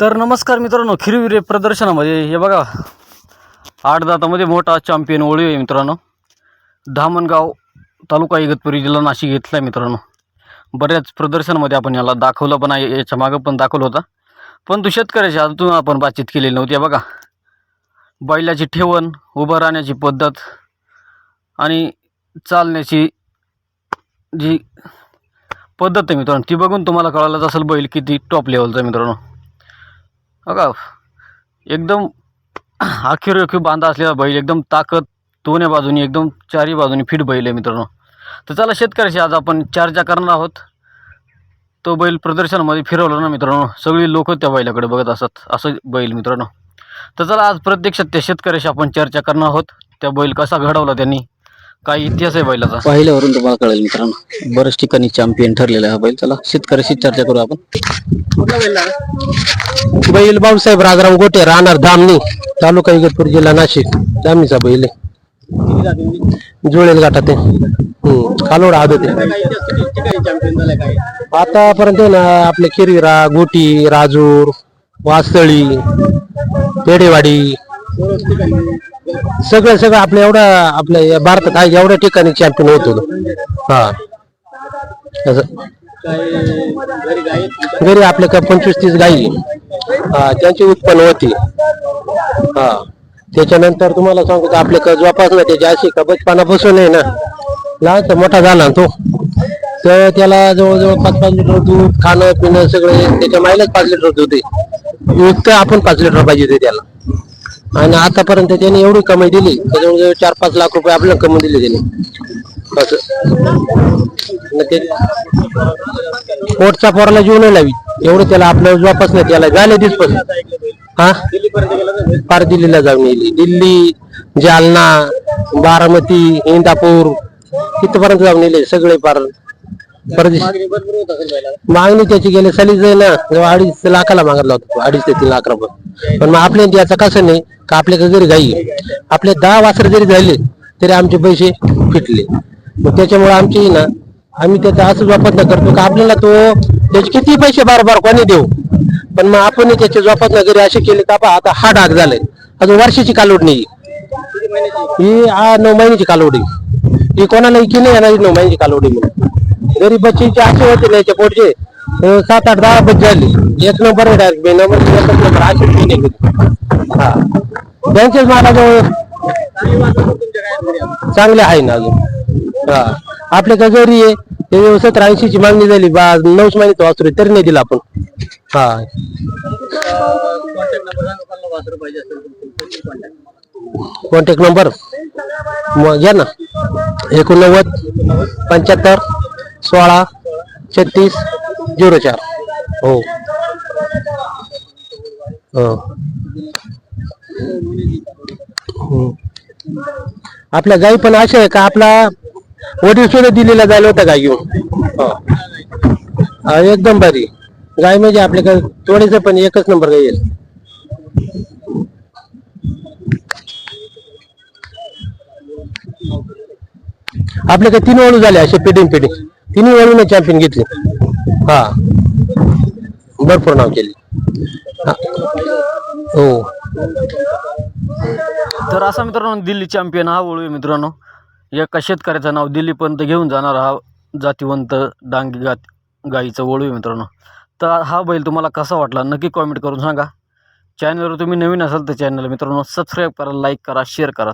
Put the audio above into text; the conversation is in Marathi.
तर नमस्कार मित्रांनो खिरविरे प्रदर्शनामध्ये हे बघा आठ दातामध्ये मोठा चॅम्पियन ओळी आहे मित्रांनो. धामणगाव तालुका इगतपुरी जिल्हा नाशिक घेतला आहे मित्रांनो. बऱ्याच प्रदर्शनामध्ये आपण याला दाखवलं पण आहे याच्या मागं पण दाखवलं होता. पण तू शेतकऱ्याच्या अजून आपण बातचीत केलेली नव्हती बघा. बैलाची ठेवण उभं राहण्याची पद्धत आणि चालण्याची जी पद्धत आहे मित्रांनो ती बघून तुम्हाला कळालंच असेल बैल किती टॉप लेवलचा आहे मित्रांनो. बघा एकदम आखीर बांधा असलेला बैल एकदम ताकद दोन्ही बाजूनी एकदम चारही बाजूनी फिट बैल आहे मित्रांनो. तर चला शेतकऱ्याशी आज आपण चर्चा करणार आहोत. तो बैल प्रदर्शनामध्ये फिरवला ना मित्रांनो सगळी लोक त्या बैलाकडे बघत असतात असं बैल मित्रांनो. तर चला आज प्रत्यक्षात त्या शेतकऱ्याशी आपण चर्चा करणार आहोत. त्या बैल कसा घडवला त्यांनी? काय इतिहास आहे बैलाचा? पाहिल्यावरून तुम्हाला कळेल मित्रांनो. बऱ्याच ठिकाणी चॅम्पियन ठरलेला आहे हा बैल. चला शेतकऱ्याशी चर्चा करू आपण. बैल भाऊसाहेब राजाराम गोटे राहणार धामणी तालुका इगतपूर जिल्हा नाशिक. धामणीचा बैल आहे. जुळेल आहे. हम्म, कालोड आदत आहे. आतापर्यंत ना आपले किरविरा गोटी राजूर वासळी पेडेवाडी सगळं सगळं आपलं एवढं आपल्या या भारतात आहे एवढ्या ठिकाणी चॅम्पियन होत होतो. हा. असं. घरी आपल्या का पंचवीस तीस गाई. हा त्यांची उत्पन्न होती. हा. त्याच्यानंतर तुम्हाला सांगतो का आपल्या का जोपासना त्याची अशी का बसून आहे ना. लहान तर मोठा झाला ना तो. तर त्याला जवळजवळ पाच पाच लिटर दूध खाणं पिणं सगळे त्याच्या मायलाच पाच लिटर दूध आहे युक्त आपण पाच लिटर पाहिजे होते त्याला. आणि आतापर्यंत त्याने एवढी कमाई दिली त्याच्यामुळे जवळजवळ चार पाच लाख रुपये आपल्याला कमाई दिली त्याने. असं. ते पोटचा पोराला जीव नाही लावी. एवढं त्याला आपल्या वापस नाही त्याला झाले दिसपासून हा? पार दिल्लीला जाऊन येईल. दिल्ली जालना बारामती इंदापूर तिथपर्यंत जाऊन येईल. सगळे पार परदेश मागणी त्याची गेले सालीच आहे ना. अडीच लाखाला मागितला होता अडीच ते तीन लाख रुपये. पण मग आपल्या याचं कसं नाही का आपल्याकडे जरी गाई आहे, आपले दहा वासर जरी झाले तरी आमचे पैसे फिटले. मग त्याच्यामुळे आमची ना आम्ही त्याचा असं जोपासना करतो का आपल्याला तो त्याचे किती पैसे बार बार कोणी देऊ? पण मग आपण त्याच्या जोपासना घरी असे केले का बा आता हा डाग झालाय. अजून वर्षाची कालोड नाही. ही आ नऊ महिन्याची कालोडी ही कोणाला इकी नाही येणार ही नऊ महिन्याची कालोडी म्हणून. गरीब बच्चींचे असे होते ना याच्या पोटचे सात आठ दहा बच्चे झाली एक नंबर डायरेक्ट बे नंबर एकच नंबर असे हा. त्यांचेच महाराजवळ चांगले आहे ना अजून. हा. आपल्या का जरी आहे. ते सतरा ऐंशी ची मागणी झाली बा नऊच महिने तो वासरू तरी नाही दिला आपण. हा. कॉन्टॅक्ट नंबर मग घ्या ना. एकोणनव्वद पंच्याहत्तर सोळा छत्तीस झिरो चार. हो. हो. हम्म. आपल्या गाई पण अशा आहे का आपला वडील सुद्धा दिलेला जायला होता गाय घेऊन? हो. हा, एकदम भारी. गाय म्हणजे आपल्याकडे थोडेसे पण एकच नंबर गाय येईल आपल्याकडे तीन वळू झाले असे पिढी पिढी तिन्ही वळूने चॅम्पियन घेतले. हा. भरपूर नाव केले. हो. तर असा मित्रांनो दिल्ली चॅम्पियन हा वळू मित्रांनो. एका शेतकऱ्याचं नाव दिल्लीपर्यंत घेऊन जाणार हा जातीवंत डांगी गात गाईचं वळू मित्रांनो. तर हा बैल तुम्हाला कसा वाटला नक्की कॉमेंट करून सांगा. चॅनलवर तुम्ही नवीन असाल तर चॅनल मित्रांनो सबस्क्राईब करा लाईक करा शेअर करा.